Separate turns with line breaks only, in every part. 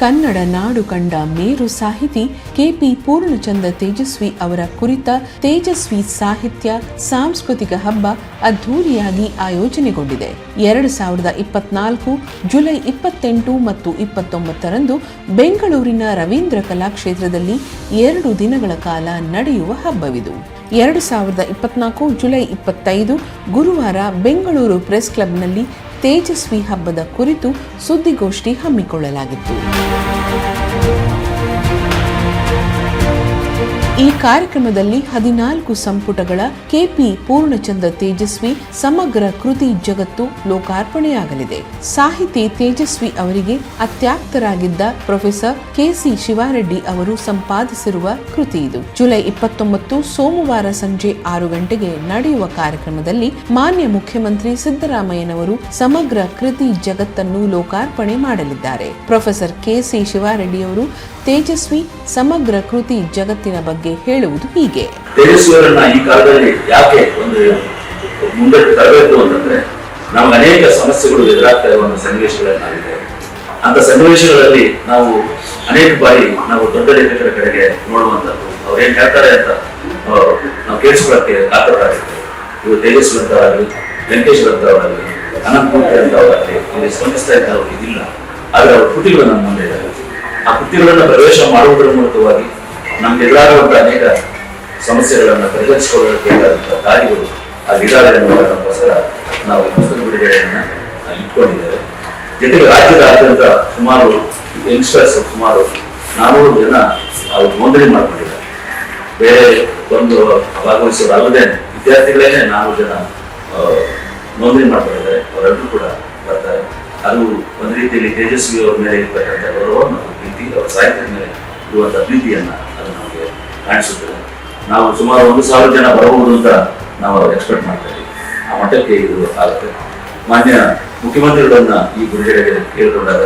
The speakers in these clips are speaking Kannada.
ಕನ್ನಡ ನಾಡು ಕಂಡ ಮೇರು ಸಾಹಿತಿ ಕೆಪಿ ಪೂರ್ಣಚಂದ್ರ ತೇಜಸ್ವಿ ಅವರ ಕುರಿತ ತೇಜಸ್ವಿ ಸಾಹಿತ್ಯ ಸಾಂಸ್ಕೃತಿಕ ಹಬ್ಬ ಅದ್ಧೂರಿಯಾಗಿ ಆಯೋಜನೆಗೊಂಡಿದೆ. ಎರಡು ಸಾವಿರದ ಇಪ್ಪತ್ನಾಲ್ಕು ಜುಲೈ ಇಪ್ಪತ್ತೆಂಟು ಮತ್ತು ಇಪ್ಪತ್ತೊಂಬತ್ತರಂದು ಬೆಂಗಳೂರಿನ ರವೀಂದ್ರ ಕಲಾಕ್ಷೇತ್ರದಲ್ಲಿ ಎರಡು ದಿನಗಳ ಕಾಲ ನಡೆಯುವ ಹಬ್ಬವಿದು. ಎರಡು ಸಾವಿರದ ಇಪ್ಪತ್ನಾಲ್ಕು ಜುಲೈ ಇಪ್ಪತ್ತೈದು ಗುರುವಾರ ಬೆಂಗಳೂರು ಪ್ರೆಸ್ ಕ್ಲಬ್ನಲ್ಲಿ ತೇಜಸ್ವಿ ಹಬ್ಬದ ಕುರಿತು ಸುದ್ದಿಗೋಷ್ಠಿ ಹಮ್ಮಿಕೊಳ್ಳಲಾಗಿತ್ತು. ಈ ಕಾರ್ಯಕ್ರಮದಲ್ಲಿ ಹದಿನಾಲ್ಕು ಸಂಪುಟಗಳ ಕೆಪಿ ಪೂರ್ಣಚಂದ್ರ ತೇಜಸ್ವಿ ಸಮಗ್ರ ಕೃತಿ ಜಗತ್ತು ಲೋಕಾರ್ಪಣೆಯಾಗಲಿದೆ. ಸಾಹಿತಿ ತೇಜಸ್ವಿ ಅವರಿಗೆ ಅತ್ಯಾಪ್ತರಾಗಿದ್ದ ಪ್ರೊಫೆಸರ್ ಕೆಸಿ ಶಿವಾರೆಡ್ಡಿ ಅವರು ಸಂಪಾದಿಸಿರುವ ಕೃತಿ ಇದು. ಜುಲೈ ಇಪ್ಪತ್ತೊಂಬತ್ತು ಸೋಮವಾರ ಸಂಜೆ ಆರು ಗಂಟೆಗೆ ನಡೆಯುವ ಕಾರ್ಯಕ್ರಮದಲ್ಲಿ ಮಾನ್ಯ ಮುಖ್ಯಮಂತ್ರಿ ಸಿದ್ದರಾಮಯ್ಯನವರು ಸಮಗ್ರ ಕೃತಿ ಜಗತ್ತನ್ನು ಲೋಕಾರ್ಪಣೆ ಮಾಡಲಿದ್ದಾರೆ. ಪ್ರೊಫೆಸರ್ ಕೆಸಿ ಶಿವಾರೆಡ್ಡಿಯವರು ತೇಜಸ್ವಿ ಸಮಗ್ರ ಕೃತಿ ಜಗತ್ತಿನ ಬಗ್ಗೆ ಹೇಳುವುದು ಹೀಗೆ.
ತೇಜಸ್ವಿಯವರನ್ನ ಈ ಕಾಲದಲ್ಲಿ ಯಾಕೆ ಒಂದು ಮುಂದೆ ತರಬೇಕು ಅಂತಂದ್ರೆ ನಮ್ಗೆ ಅನೇಕ ಸಮಸ್ಯೆಗಳು ಎದುರಾಗ್ತಾ ಇರುವ ಸನ್ನಿವೇಶಗಳನ್ನಾಗಿದೆ ಅಂತ ಸನ್ನಿವೇಶಗಳಲ್ಲಿ ನಾವು ಅನೇಕ ಬಾರಿ ನಾವು ದೊಡ್ಡ ಲೇಖಕರ ಕಡೆಗೆ ನೋಡುವಂಥದ್ದು. ಅವ್ರು ಏನ್ ಹೇಳ್ತಾರೆ ಅಂತ ನಾವು ಕೇಳಿಸ್ಕೊಳಕ್ಕೆ ಕಾತರರಾಗಿರ್ತೇವೆ. ಇವರು ತೇಜಸ್ವಿ ಅಂತವರಾಗಲಿ ವೆಂಕಟೇಶ್ ಅಂತವರಾಗಲಿ ಇಲ್ಲಿ ಸ್ಪಂದಿಸ್ತಾ ಇದ್ದವರು ಇದಿಲ್ಲ. ಆದ್ರೆ ಅವ್ರ ಕೃತಿಗಳು ನಮ್ಮ ಮುಂದೆ ಇದ್ದಾರೆ ಆ ಕೃತಿಗಳನ್ನ ಪ್ರವೇಶ ಮಾಡುವುದರ ಮೂಲಕವಾಗಿ ನಮ್ಗೆ ಸಮಸ್ಯೆಗಳನ್ನು ಅನೇಕ ಸಮಸ್ಯೆಗಳನ್ನ ಪರಿಹರಿಸಿಕೊಳ್ಳಬೇಕಾದಂತಹ ದಾರಿಗಳು ಅಲ್ಲಿದ್ದಾವೆ ಅನ್ನೋದಕ್ಕೋಸ್ಕರ ನಾವು ಪುಸ್ತಕ ಬಿಡುಗಡೆಯನ್ನ ಇಟ್ಕೊಂಡಿದ್ದೇವೆ. ಜೊತೆಗೆ ರಾಜ್ಯದಾದ್ಯಂತ ಸುಮಾರು ಯಂಗ್ಸ್ಟರ್ಸ್ ಸುಮಾರು ನಾನೂರು ಜನ ಅವ್ರು ನೋಂದಣಿ ಮಾಡ್ಕೊಂಡಿದ್ದಾರೆ. ಬೇರೆ ಒಂದು ಭಾಗವಹಿಸೋರಲ್ಲದೆ ವಿದ್ಯಾರ್ಥಿಗಳೇನೆ ನಾನೂರು ಜನ ನೋಂದಣಿ ಮಾಡ್ಕೊಂಡಿದ್ದಾರೆ. ಅವರೆಲ್ಲರೂ ಕೂಡ ಬರ್ತಾರೆ. ಅದು ಒಂದು ರೀತಿಯಲ್ಲಿ ತೇಜಸ್ವಿ ಅವರ ಮೇಲೆ ಇರ್ತಕ್ಕಂಥ ಗೌರವ ಮತ್ತು ಪ್ರೀತಿ, ಅವರ ಸಾಹಿತ್ಯದ ಮೇಲೆ ಇರುವಂಥ ಅಭಿವೃದ್ಧಿಯನ್ನ ಅದು ನಮಗೆ ಕಾಣಿಸುತ್ತದೆ. ನಾವು ಸುಮಾರು ಒಂದು ಸಾವಿರ ಜನ ಬರಬಹುದು ಅಂತ ನಾವು ಎಕ್ಸ್ಪೆಕ್ಟ್ ಮಾಡ್ತಾ ಇದ್ದೀವಿ. ಆ ಮಟ್ಟಕ್ಕೆ ಇದು ಆಗುತ್ತೆ. ಮಾನ್ಯ ಮುಖ್ಯಮಂತ್ರಿಗಳನ್ನ ಈ ಗುರುಗಳಿಗೆ ಕೇಳಿಕೊಂಡಾಗ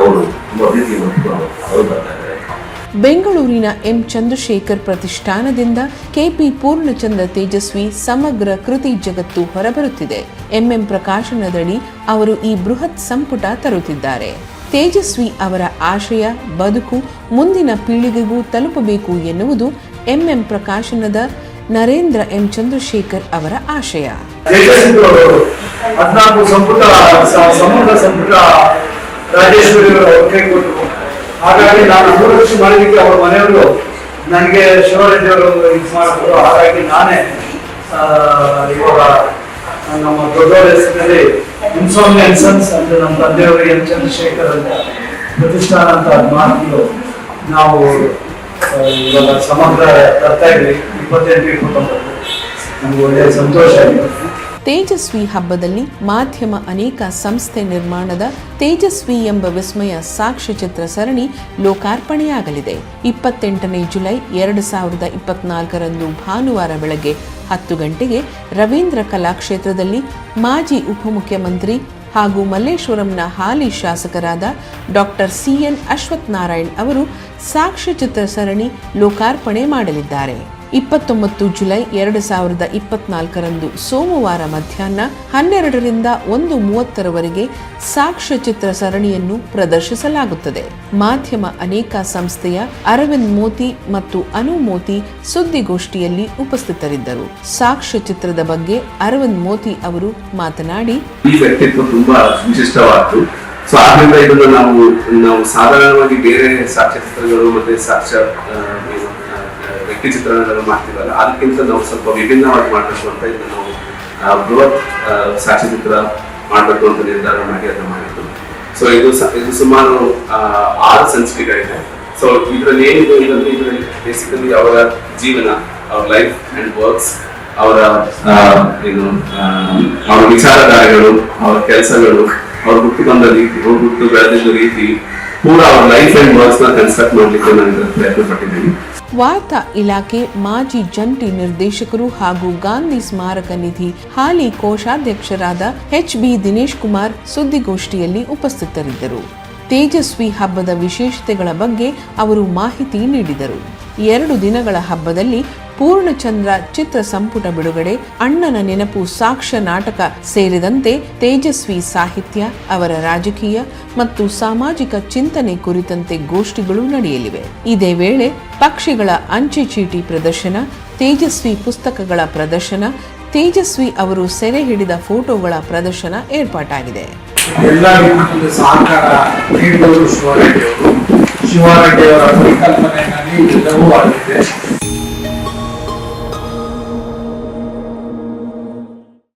ಅವರು ತುಂಬಾ ಪ್ರೀತಿಯನ್ನು ಹೊಂದಿಕೊಂಡು ಅವರು ಬರ್ತಾ ಇದ್ದಾರೆ.
ಬೆಂಗಳೂರಿನ ಎಂ ಚಂದ್ರಶೇಖರ್ ಪ್ರತಿಷ್ಠಾನದಿಂದ ಕೆಪಿ ಪೂರ್ಣಚಂದ್ರ ತೇಜಸ್ವಿ ಸಮಗ್ರ ಕೃತಿ ಜಗತ್ತು ಹೊರಬರುತ್ತಿದೆ. ಎಂಎಂ ಪ್ರಕಾಶನದಡಿ ಅವರು ಈ ಬೃಹತ್ ಸಂಪುಟ ತರುತ್ತಿದ್ದಾರೆ. ತೇಜಸ್ವಿ ಅವರ ಆಶಯ ಬದುಕು, ಮುಂದಿನ ಪೀಳಿಗೆಗೂ ತಲುಪಬೇಕು ಎನ್ನುವುದು ಎಂಎಂ ಪ್ರಕಾಶನದ ನರೇಂದ್ರ ಎಂ ಚಂದ್ರಶೇಖರ್ ಅವರ ಆಶಯ.
ಹದಿನಾಲ್ಕು ಸಂಪುಟ ಸ- ಸಮಗ್ರ ಸಂಪುಟ ರಾಜೇಶ್ವರಿ ಅವರು ಕೈ ಕೊಟ್ಟರು. ಹಾಗಾಗಿ ನಾನು ಅಭಿವೃದ್ಧಿ ಮಾಡಲಿಕ್ಕೆ ಅವರ ಮನೆಯವರು ನನಗೆ ಶಿವರಾಜ್ ಅವರು ಇದು ಮಾಡಿದ್ರು. ಹಾಗಾಗಿ ನಾನೇ ಇವಾಗ ನಮ್ಮ ದೊಡ್ಡವರ ಹೆಸರಿನಲ್ಲಿ ಇನ್ಸೋಮಿಯನ್ ಸನ್ಸ್ ಅಂದ್ರೆ ನಮ್ಮ ತಂದೆಯವರು ಎನ್ ಚಂದ್ರಶೇಖರ್ ಅಂತ ಪ್ರತಿಷ್ಠಾನ ಅಂತ ಮಾತಿಗಳು ನಾವು ಇವಾಗ ಸಮಗ್ರ ತರ್ತಾ ಇದ್ವಿ. ಇಪ್ಪತ್ತೆಂಟು, ಇಪ್ಪತ್ತೊಂಬತ್ತು. ನಮ್ಗೆ ಒಳ್ಳೆಯ ಸಂತೋಷ ಆಗಿದೆ
ತೇಜಸ್ವಿ ಹಬ್ಬದಲ್ಲಿ ಮಾಧ್ಯಮ ಅನೇಕ ಸಂಸ್ಥೆ ನಿರ್ಮಾಣದ ತೇಜಸ್ವಿ ಎಂಬ ವಿಸ್ಮಯ ಸಾಕ್ಷ್ಯಚಿತ್ರ ಸರಣಿ ಲೋಕಾರ್ಪಣೆಯಾಗಲಿದೆ. ಇಪ್ಪತ್ತೆಂಟನೇ ಜುಲೈ ಎರಡು ಸಾವಿರದ ಇಪ್ಪತ್ನಾಲ್ಕರಂದು ಭಾನುವಾರ ಬೆಳಗ್ಗೆ ಹತ್ತು ಗಂಟೆಗೆ ರವೀಂದ್ರ ಕಲಾಕ್ಷೇತ್ರದಲ್ಲಿ ಮಾಜಿ ಉಪಮುಖ್ಯಮಂತ್ರಿ ಹಾಗೂ ಮಲ್ಲೇಶ್ವರಂನ ಹಾಲಿ ಶಾಸಕರಾದ ಡಾಕ್ಟರ್ ಸಿಎನ್ ಅಶ್ವಥ್ ನಾರಾಯಣ್ ಅವರು ಸಾಕ್ಷ್ಯಚಿತ್ರ ಸರಣಿ ಲೋಕಾರ್ಪಣೆ ಮಾಡಲಿದ್ದಾರೆ. ಇಪ್ಪತ್ತೊಂಬತ್ತು ಜುಲೈ ಎರಡು ಸಾವಿರದ ಇಪ್ಪತ್ನಾಲ್ಕರಂದು ಸೋಮವಾರ ಮಧ್ಯಾಹ್ನ ಹನ್ನೆರಡರಿಂದ ಒಂದು ಮೂವತ್ತರವರೆಗೆ ಸಾಕ್ಷ್ಯಚಿತ್ರ ಸರಣಿಯನ್ನು ಪ್ರದರ್ಶಿಸಲಾಗುತ್ತದೆ. ಮಾಧ್ಯಮ ಅನೇಕ ಸಂಸ್ಥೆಯ ಅರವಿಂದ್ ಮೋತಿ ಮತ್ತು ಅನು ಮೋತಿ ಸುದ್ದಿಗೋಷ್ಠಿಯಲ್ಲಿ ಉಪಸ್ಥಿತರಿದ್ದರು. ಸಾಕ್ಷ್ಯಚಿತ್ರದ ಬಗ್ಗೆ ಅರವಿಂದ್ ಮೋತಿ ಅವರು ಮಾತನಾಡಿ,
ಈ ವ್ಯಕ್ತಿತ್ವ ತುಂಬಾ ವಿಶಿಷ್ಟವಾದ್ದು. ಸೊ ಆದ್ರಿಂದ ಇದನ್ನು ನಾವು ನಾವು ಸಾಧಾರಣವಾಗಿ ಬೇರೆ ಸಾಕ್ಷ್ಯಚಿತ್ರಗಳು ಮತ್ತೆ ಸಾಕ್ಷ್ಯ ಆ, ಚಿತ್ರಣಗಳನ್ನು ಮಾಡ್ತೀವಲ್ಲ ಅದಕ್ಕಿಂತ ನಾವು ಸ್ವಲ್ಪ ವಿಭಿನ್ನವಾಗಿ ಮಾಡಬೇಕು ಅಂತ ಇದನ್ನು ನಾವು ಬೃಹತ್ ಸಾಕ್ಷ್ಯಚಿತ್ರ ಮಾಡಬೇಕು ಅಂತ ನಿರ್ಧಾರ ಮಾಡಿ ಅದನ್ನು ಮಾಡಿದ್ದು. ಸೊ ಇದು ಇದು ಸುಮಾರು ಆರು ಸಂಚಿಕೆಗಳಿದೆ. ಸೊ ಇದರಲ್ಲಿ ಏನಿದೆ ಇದರಲ್ಲಿ ಇದರಲ್ಲಿ ಬೇಸಿಕಲಿ ಅವರ ಜೀವನ ಅವರ ಲೈಫ್ ಅಂಡ್ ವರ್ಕ್ಸ್ ಅವರ ಏನು ಅವರ ವಿಚಾರಧಾರೆಗಳು ಅವರ ಕೆಲಸಗಳು ಅವ್ರು ಬಂದ ರೀತಿ ಅವ್ರು ಹುಟ್ಟು ಬೆಳೆದಿದ್ದ ರೀತಿ ಪೂರ ಅವ್ರ ಲೈಫ್ ಅಂಡ್ ವರ್ಕ್ಸ್ನ ಕನ್ಸ್ಟ್ರಕ್ಟ್ ಮಾಡ್ಲಿಕ್ಕೆ ನಾನು ಪ್ರಯತ್ನ ಪಟ್ಟಿದ್ದೀನಿ
ವಾರ್ತಾ ಇಲಾಖೆ ಮಾಜಿ ಜಂಟಿ ನಿರ್ದೇಶಕರು ಹಾಗೂ ಗಾಂಧಿ ಸ್ಮಾರಕ ನಿಧಿ ಹಾಲಿ ಕೋಶಾಧ್ಯಕ್ಷರಾದ ಎಚ್ ಬಿ ದಿನೇಶ್ ಕುಮಾರ್ ಸುದ್ದಿಗೋಷ್ಠಿಯಲ್ಲಿ ಉಪಸ್ಥಿತರಿದ್ದರು. ತೇಜಸ್ವಿ ಹಬ್ಬದ ವಿಶೇಷತೆಗಳ ಬಗ್ಗೆ ಅವರು ಮಾಹಿತಿ ನೀಡಿದರು. ಎರಡು ದಿನಗಳ ಹಬ್ಬದಲ್ಲಿ ಪೂರ್ಣಚಂದ್ರ ಚಿತ್ರ ಸಂಪುಟ ಬಿಡುಗಡೆ, ಅಣ್ಣನ ನೆನಪು ಸಾಕ್ಷ್ಯ ನಾಟಕ ಸೇರಿದಂತೆ ತೇಜಸ್ವಿ ಸಾಹಿತ್ಯ, ಅವರ ರಾಜಕೀಯ ಮತ್ತು ಸಾಮಾಜಿಕ ಚಿಂತನೆ ಕುರಿತಂತೆ ಗೋಷ್ಠಿಗಳು ನಡೆಯಲಿವೆ. ಇದೇ ವೇಳೆ ಪಕ್ಷಿಗಳ ಅಂಚೆ ಚೀಟಿ ಪ್ರದರ್ಶನ, ತೇಜಸ್ವಿ ಪುಸ್ತಕಗಳ ಪ್ರದರ್ಶನ, ತೇಜಸ್ವಿ ಅವರು ಸೆರೆ ಹಿಡಿದ ಫೋಟೋಗಳ ಪ್ರದರ್ಶನ ಏರ್ಪಾಟಾಗಿದೆ.
ಎಲ್ಲ ರೀತಿಯ ಸಹಕಾರ ನೀಡಿದವರು ಶಿವಾರೆಡ್ಡಿಯವರು ಅವರು. ಶಿವರೆಡ್ಡಿ ಅವರ ಪರಿಕಲ್ಪನೆಯಲ್ಲಿ ಎಲ್ಲವೂ ಆಗಿದೆ.